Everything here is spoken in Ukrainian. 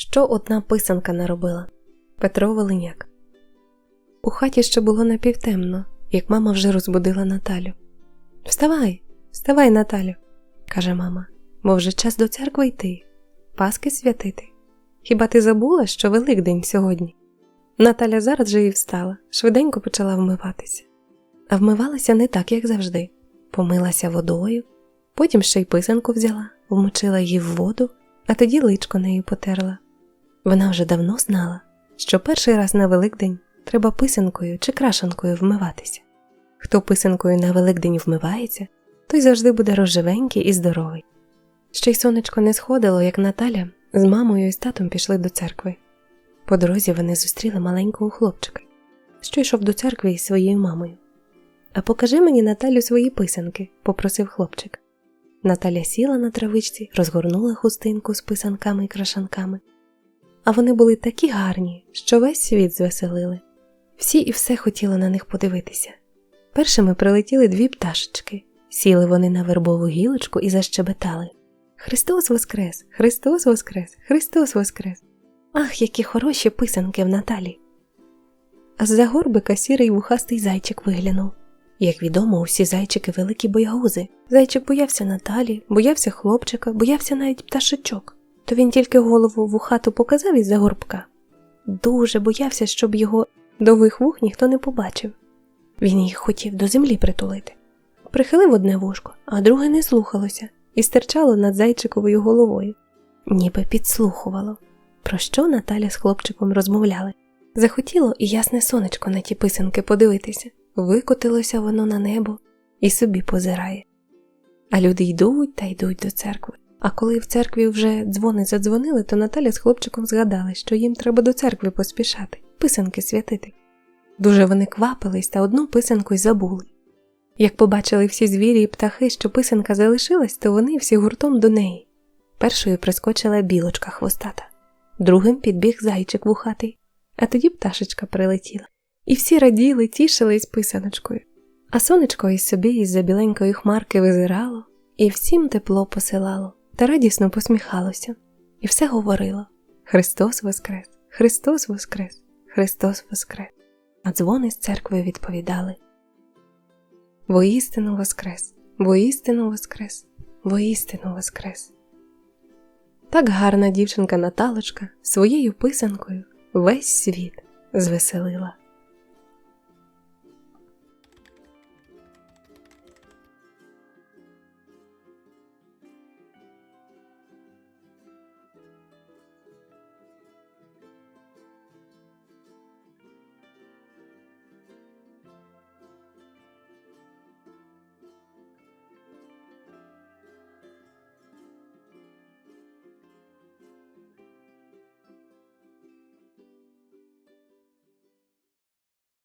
що одна писанка наробила Петро Волиняк. У хаті ще було напівтемно, як мама вже розбудила Наталю. Вставай, вставай, Наталю, каже мама, бо вже час до церкви йти, Паски святити. Хіба ти забула, що Великдень сьогодні? Наталя зараз же і встала, швиденько почала вмиватися. А вмивалася не так, як завжди. Помилася водою, потім ще й писанку взяла, вмочила її в воду, а тоді личко нею потерла. Вона вже давно знала, що перший раз на Великдень треба писанкою чи крашанкою вмиватися. Хто писанкою на Великдень вмивається, той завжди буде розживенький і здоровий. Ще й сонечко не сходило, як Наталя з мамою і з татом пішли до церкви. По дорозі вони зустріли маленького хлопчика, що йшов до церкви із своєю мамою. А покажи мені Наталю свої писанки, попросив хлопчик. Наталя сіла на травичці, розгорнула хустинку з писанками і крашанками. А вони були такі гарні, що весь світ звеселили. Всі і все хотіли на них подивитися. Першими прилетіли дві пташечки, сіли вони на вербову гілочку і защебетали. Христос Воскрес! Христос Воскрес! Христос Воскрес! Ах, які хороші писанки в Наталі! А з-за горбика сірий вухастий зайчик виглянув. Як відомо, усі зайчики великі боягузи. Зайчик боявся Наталі, боявся хлопчика, боявся навіть пташечок. То він тільки голову вухату показав із-за горбка. Дуже боявся, щоб його довгих вух ніхто не побачив. Він їх хотів до землі притулити. Прихилив одне вушко, а друге не слухалося і стирчало над зайчиковою головою, ніби підслухувало, про що Наталя з хлопчиком розмовляли. Захотіло і ясне сонечко на ті писанки подивитися, викотилося воно на небо і собі позирає. А люди йдуть та йдуть до церкви. А коли в церкві вже дзвони задзвонили, то Наталя з хлопчиком згадали, що їм треба до церкви поспішати, писанки святити. Дуже вони квапились та одну писанку й забули. Як побачили всі звірі і птахи, що писанка залишилась, то вони всі гуртом до неї. Першою прискочила білочка хвостата, другим підбіг зайчик вухатий, а тоді пташечка прилетіла. І всі раділи, тішились писаночкою. А сонечко із собі із за біленької хмарки визирало і всім тепло посилало та радісно посміхалося, і все говорило Христос Воскрес! Христос Воскрес! Христос Воскрес! А дзвони з церкви відповідали Воістину Воскрес! Воістину Воскрес! Воістину Воскрес! Так гарна дівчинка Наталочка своєю писанкою весь світ звеселила.